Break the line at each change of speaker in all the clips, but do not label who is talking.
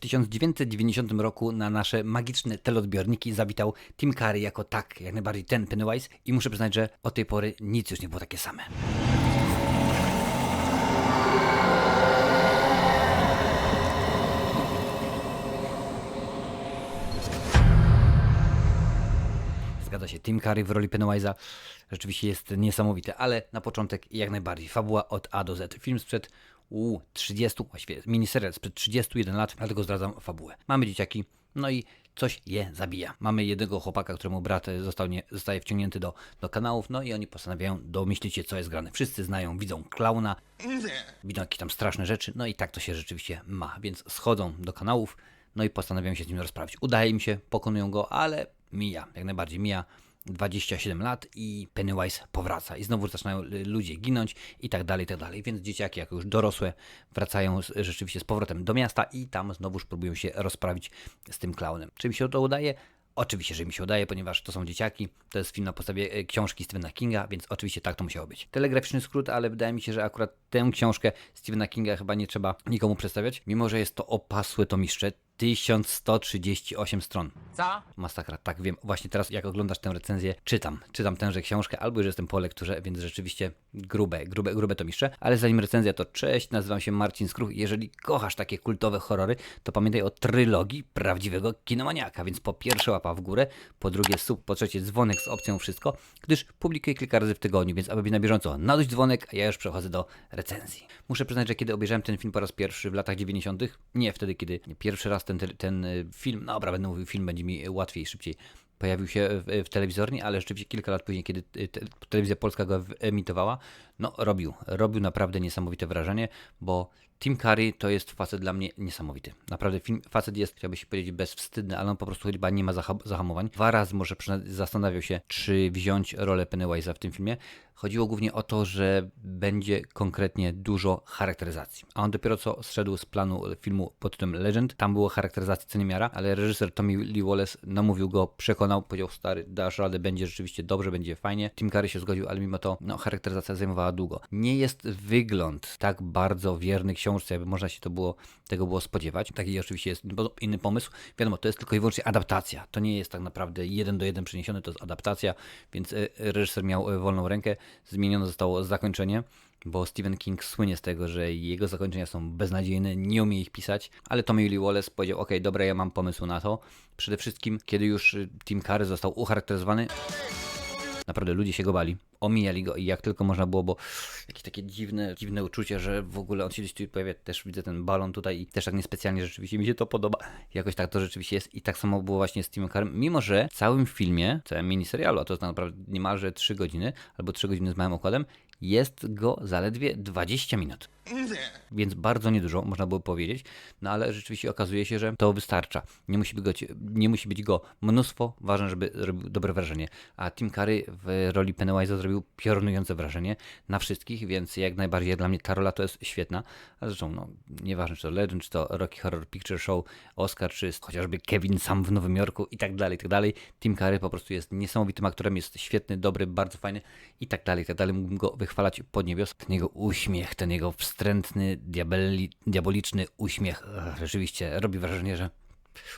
1990 roku na nasze magiczne teleodbiorniki zawitał Tim Curry jako tak, jak najbardziej ten Pennywise i muszę przyznać, że od tej pory nic już nie było takie same. Zgadza się, Tim Curry w roli Pennywise'a rzeczywiście jest niesamowity, ale na początek jak najbardziej fabuła od A do Z. Film sprzed u 30, właściwie miniserial sprzed 31 lat, dlatego zdradzam fabułę. Mamy dzieciaki, no i coś je zabija. Mamy jednego chłopaka, któremu brat został nie, zostaje wciągnięty do, do kanałów, no i oni postanawiają domyślić się, co jest grane. Wszyscy znają, widzą klauna, widzą jakieś tam straszne rzeczy, no i tak to się rzeczywiście ma, więc schodzą do kanałów, no i postanawiają się z nim rozprawić. Udaje im się, pokonują go, ale mija, jak najbardziej mija 27 lat i Pennywise powraca i znowu zaczynają ludzie ginąć i tak dalej, i tak dalej, więc dzieciaki jako już dorosłe wracają z, rzeczywiście z powrotem do miasta i tam znowuż próbują się rozprawić z tym klaunem. Czy mi się to udaje? Oczywiście, że mi się udaje, ponieważ to są dzieciaki, to jest film na podstawie e, książki Stephena Kinga, więc oczywiście tak to musiało być. Telegraficzny skrót, ale wydaje mi się, że akurat tę książkę Stephena Kinga chyba nie trzeba nikomu przedstawiać, mimo że jest to opasłe tomiszcze, 1138 stron.
Co?
Masakra, tak wiem. Właśnie teraz, jak oglądasz tę recenzję, czytam. Czytam tęże książkę, albo już jestem po lekturze, więc rzeczywiście grube, grube, grube to mistrze. Ale zanim recenzja, to cześć, nazywam się Marcin Skruch. Jeżeli kochasz takie kultowe horrory, to pamiętaj o trylogii prawdziwego kinomaniaka. Więc po pierwsze łapa w górę, po drugie sub, po trzecie dzwonek z opcją wszystko, gdyż publikuję kilka razy w tygodniu, więc aby być na bieżąco, naduć dzwonek, a ja już przechodzę do recenzji. Muszę przyznać, że kiedy obejrzałem ten film po raz pierwszy w latach 90., nie wtedy, kiedy pierwszy raz ten, ten y, film, no dobra, będę mówił, film będzie mi łatwiej, szybciej pojawił się w, w telewizorni, ale rzeczywiście kilka lat później, kiedy te, telewizja polska go emitowała, no robił, robił naprawdę niesamowite wrażenie, bo Tim Curry to jest facet dla mnie niesamowity. Naprawdę film, facet jest, chciałbym się powiedzieć, bezwstydny, ale on po prostu chyba nie ma zaha zahamowań. Dwa razy może zastanawiał się, czy wziąć rolę Pennywise'a w tym filmie. Chodziło głównie o to, że będzie konkretnie dużo charakteryzacji. A on dopiero co zszedł z planu filmu pod tytułem Legend. Tam było charakteryzacji co niemiara, ale reżyser Tommy Lee Wallace namówił go, przekonał, powiedział stary, dasz radę, będzie rzeczywiście dobrze, będzie fajnie. Tim Curry się zgodził, ale mimo to no, charakteryzacja zajmowała długo. Nie jest wygląd tak bardzo wierny książce, jakby można się to było, tego było spodziewać. Taki oczywiście jest inny pomysł. Wiadomo, to jest tylko i wyłącznie adaptacja. To nie jest tak naprawdę jeden do jeden przeniesiony, to jest adaptacja, więc e, reżyser miał e, wolną rękę. Zmienione zostało zakończenie bo Stephen King słynie z tego, że jego zakończenia są beznadziejne, nie umie ich pisać, ale Tommy Lee Wallace powiedział, ok, dobra, ja mam pomysł na to. Przede wszystkim, kiedy już Tim Curry został ucharakteryzowany, naprawdę ludzie się go bali, omijali go i jak tylko można było, bo jakieś takie dziwne, dziwne uczucie, że w ogóle on się gdzieś tu pojawia, też widzę ten balon tutaj i też tak niespecjalnie rzeczywiście mi się to podoba. Jakoś tak to rzeczywiście jest i tak samo było właśnie z Timem Currym, mimo że w całym filmie, całym miniserialu, a to jest naprawdę niemalże 3 godziny, albo 3 godziny z małym okładem, jest go zaledwie 20 minut. Więc bardzo niedużo, można było powiedzieć, no ale rzeczywiście okazuje się, że to wystarcza. Nie musi być go, nie musi być go mnóstwo, ważne, żeby robił dobre wrażenie. A Tim Curry w roli Pennywise'a zrobił piorunujące wrażenie na wszystkich, więc jak najbardziej dla mnie ta rola to jest świetna. A zresztą, no, nieważne czy to Legend, czy to Rocky Horror Picture Show, Oscar, czy chociażby Kevin sam w Nowym Jorku i tak dalej, i tak dalej. Tim Curry po prostu jest niesamowitym aktorem, jest świetny, dobry, bardzo fajny i tak dalej, i tak dalej. Mógłbym go wychwalać pod niebios. Ten jego uśmiech, ten jego wstrętny, diabeli, diaboliczny uśmiech ech, rzeczywiście robi wrażenie, że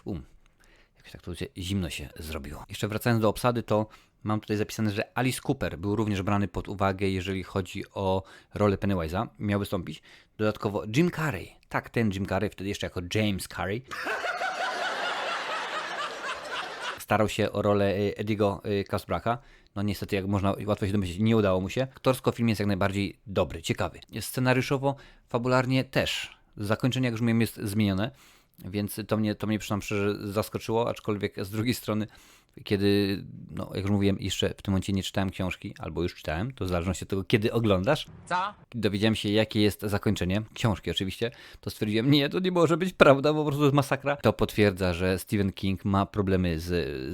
um, jakoś tak to zimno się zrobiło. Jeszcze wracając do obsady, to mam tutaj zapisane, że Alice Cooper był również brany pod uwagę, jeżeli chodzi o rolę Pennywise'a. Miał wystąpić. Dodatkowo Jim Carrey. Tak, ten Jim Carrey, wtedy jeszcze jako James Carrey. Starał się o rolę y, Ediego Kasbraka. No niestety, jak można łatwo się domyślić, nie udało mu się. Aktorsko film jest jak najbardziej dobry, ciekawy. Scenariuszowo, fabularnie też. Zakończenie, jak mówiłem, jest zmienione, więc to mnie, to mnie przynajmniej zaskoczyło, aczkolwiek z drugiej strony, kiedy, no jak już mówiłem, jeszcze w tym momencie nie czytałem książki, albo już czytałem, to w zależności od tego, kiedy oglądasz,
Co?
dowiedziałem się, jakie jest zakończenie, książki oczywiście, to stwierdziłem, nie, to nie może być prawda, bo po prostu to jest masakra. To potwierdza, że Stephen King ma problemy z,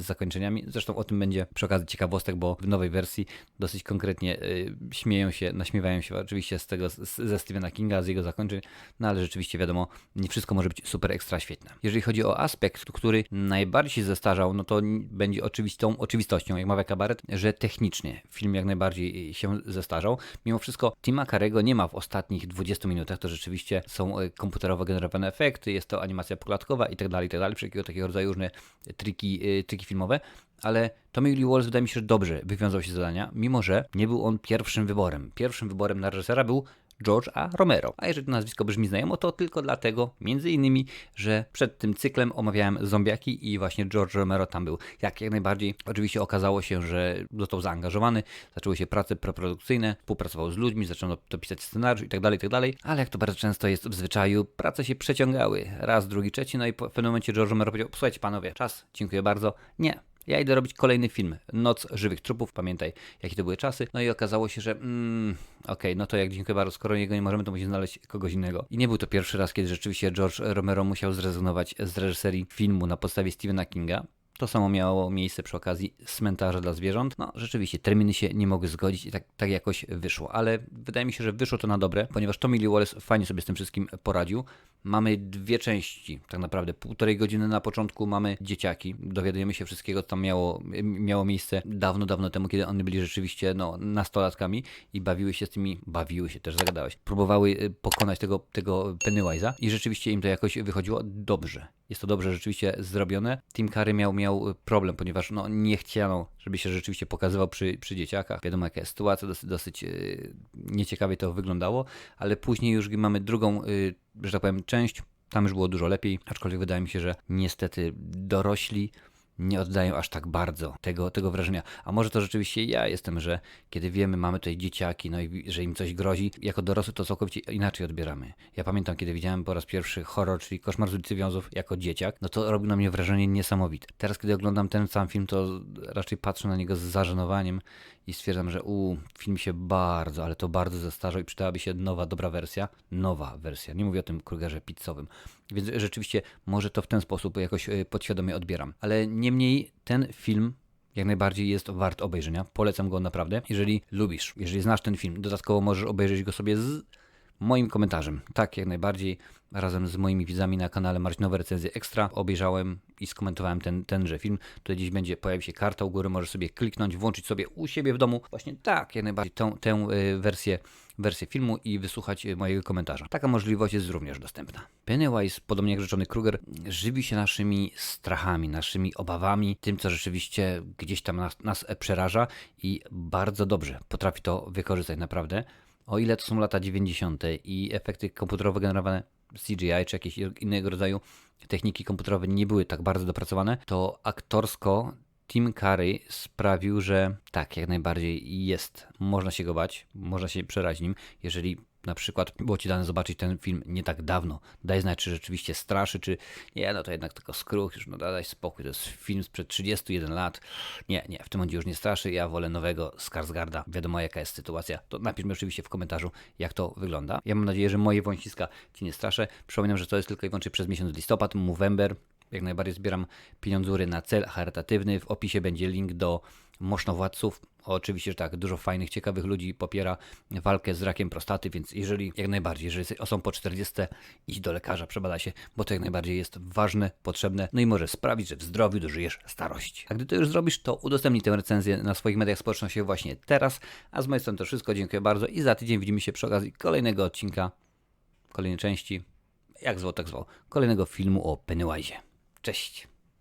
z zakończeniami. Zresztą o tym będzie przy okazji ciekawostek, bo w nowej wersji dosyć konkretnie y, śmieją się, naśmiewają się oczywiście z tego, z, ze Stephena Kinga, z jego zakończeń, no ale rzeczywiście wiadomo, nie wszystko może być super ekstra świetne. Jeżeli chodzi o aspekt, który najbardziej się zestarzał, no to będzie będzie oczywistą oczywistością, jak mawia kabaret, że technicznie film jak najbardziej się zestarzał. Mimo wszystko Tima Carego nie ma w ostatnich 20 minutach, to rzeczywiście są e, komputerowo generowane efekty, jest to animacja poklatkowa i tak dalej, i tak wszelkiego takiego rodzaju różne triki, e, triki filmowe, ale Tommy Lee Wallace wydaje mi się, że dobrze wywiązał się z zadania, mimo że nie był on pierwszym wyborem. Pierwszym wyborem na reżysera był George A. Romero. A jeżeli to nazwisko brzmi znajomo, to tylko dlatego, między innymi, że przed tym cyklem omawiałem zombiaki i właśnie George Romero tam był. Jak, jak najbardziej oczywiście okazało się, że został zaangażowany, zaczęły się prace preprodukcyjne, współpracował z ludźmi, zaczęto to pisać scenariusz i tak dalej, i tak ale jak to bardzo często jest w zwyczaju, prace się przeciągały. Raz, drugi, trzeci, no i w pewnym momencie George Romero powiedział, słuchajcie panowie, czas, dziękuję bardzo, nie, ja idę robić kolejny film. Noc żywych trupów, pamiętaj, jakie to były czasy. No i okazało się, że mm, okej, okay, no to jak dziękuję bardzo, skoro jego nie możemy, to musimy znaleźć kogoś innego. I nie był to pierwszy raz, kiedy rzeczywiście George Romero musiał zrezygnować z reżyserii filmu na podstawie Stephena Kinga. To samo miało miejsce przy okazji cmentarza dla zwierząt. No, rzeczywiście, terminy się nie mogły zgodzić i tak, tak jakoś wyszło, ale wydaje mi się, że wyszło to na dobre, ponieważ Tommy Lee Wallace fajnie sobie z tym wszystkim poradził. Mamy dwie części, tak naprawdę półtorej godziny na początku mamy dzieciaki. Dowiadujemy się wszystkiego, co tam miało, miało miejsce dawno, dawno temu, kiedy oni byli rzeczywiście no, nastolatkami i bawiły się z tymi, bawiły się też, zagadałeś, próbowały y, pokonać tego, tego Pennywise'a i rzeczywiście im to jakoś wychodziło dobrze. Jest to dobrze rzeczywiście zrobione. Tim Curry miał, miał problem, ponieważ no, nie chciano, żeby się rzeczywiście pokazywał przy, przy dzieciakach. Wiadomo, jaka jest sytuacja, dosyć, dosyć yy, nieciekawie to wyglądało, ale później już mamy drugą, yy, że tak powiem, część. Tam już było dużo lepiej, aczkolwiek wydaje mi się, że niestety dorośli nie oddają aż tak bardzo tego, tego wrażenia. A może to rzeczywiście ja jestem, że kiedy wiemy, mamy tutaj dzieciaki, no i że im coś grozi, jako dorosły to całkowicie inaczej odbieramy. Ja pamiętam, kiedy widziałem po raz pierwszy horror, czyli Koszmar z ulicy Wiązów jako dzieciak, no to robił na mnie wrażenie niesamowite. Teraz, kiedy oglądam ten sam film, to raczej patrzę na niego z zażenowaniem i stwierdzam, że u, film się bardzo, ale to bardzo zestarzał i przydałaby się nowa, dobra wersja. Nowa wersja. Nie mówię o tym Krugerze pizzowym. Więc rzeczywiście może to w ten sposób jakoś e, podświadomie odbieram. Ale niemniej ten film jak najbardziej jest wart obejrzenia. Polecam go naprawdę. Jeżeli lubisz, jeżeli znasz ten film, dodatkowo możesz obejrzeć go sobie z moim komentarzem. Tak, jak najbardziej. Razem z moimi widzami na kanale Marcinowe Recenzje Ekstra obejrzałem i skomentowałem ten, tenże film. Tutaj gdzieś będzie, pojawi się karta u góry, możesz sobie kliknąć, włączyć sobie u siebie w domu. Właśnie tak, jak najbardziej tę, tę y, wersję, wersję filmu i wysłuchać y, mojego komentarza. Taka możliwość jest również dostępna. Pennywise, podobnie jak rzeczony Kruger, żywi się naszymi strachami, naszymi obawami, tym, co rzeczywiście gdzieś tam nas, nas przeraża i bardzo dobrze potrafi to wykorzystać naprawdę o ile to są lata 90. i efekty komputerowe generowane CGI czy jakieś innego rodzaju techniki komputerowe nie były tak bardzo dopracowane, to aktorsko Tim Curry sprawił, że tak, jak najbardziej jest. Można się go bać, można się przerazić nim, jeżeli na przykład było Ci dane zobaczyć ten film nie tak dawno. Daj znać, czy rzeczywiście straszy, czy nie, no to jednak tylko skruch, już no daj spokój, to jest film sprzed 31 lat. Nie, nie, w tym momencie już nie straszy, ja wolę nowego Skarsgarda. Wiadomo jaka jest sytuacja, to napisz mi oczywiście w komentarzu, jak to wygląda. Ja mam nadzieję, że moje wąsiska Ci nie straszę. Przypominam, że to jest tylko i wyłącznie przez miesiąc listopad, Movember. Jak najbardziej zbieram pieniądzury na cel charytatywny. W opisie będzie link do Moszynowładców. Oczywiście, że tak, dużo fajnych, ciekawych ludzi popiera walkę z rakiem prostaty, więc jeżeli, jak najbardziej, jeżeli osobą po 40, idź do lekarza, przebada się, bo to jak najbardziej jest ważne, potrzebne, no i może sprawić, że w zdrowiu dożyjesz starości. A gdy to już zrobisz, to udostępnij tę recenzję na swoich mediach społecznościowych właśnie teraz. A z mojej strony to wszystko, dziękuję bardzo i za tydzień widzimy się przy okazji kolejnego odcinka, kolejnej części, jak zwał, tak zwał, kolejnego filmu o Pennywise'ie. Cześć!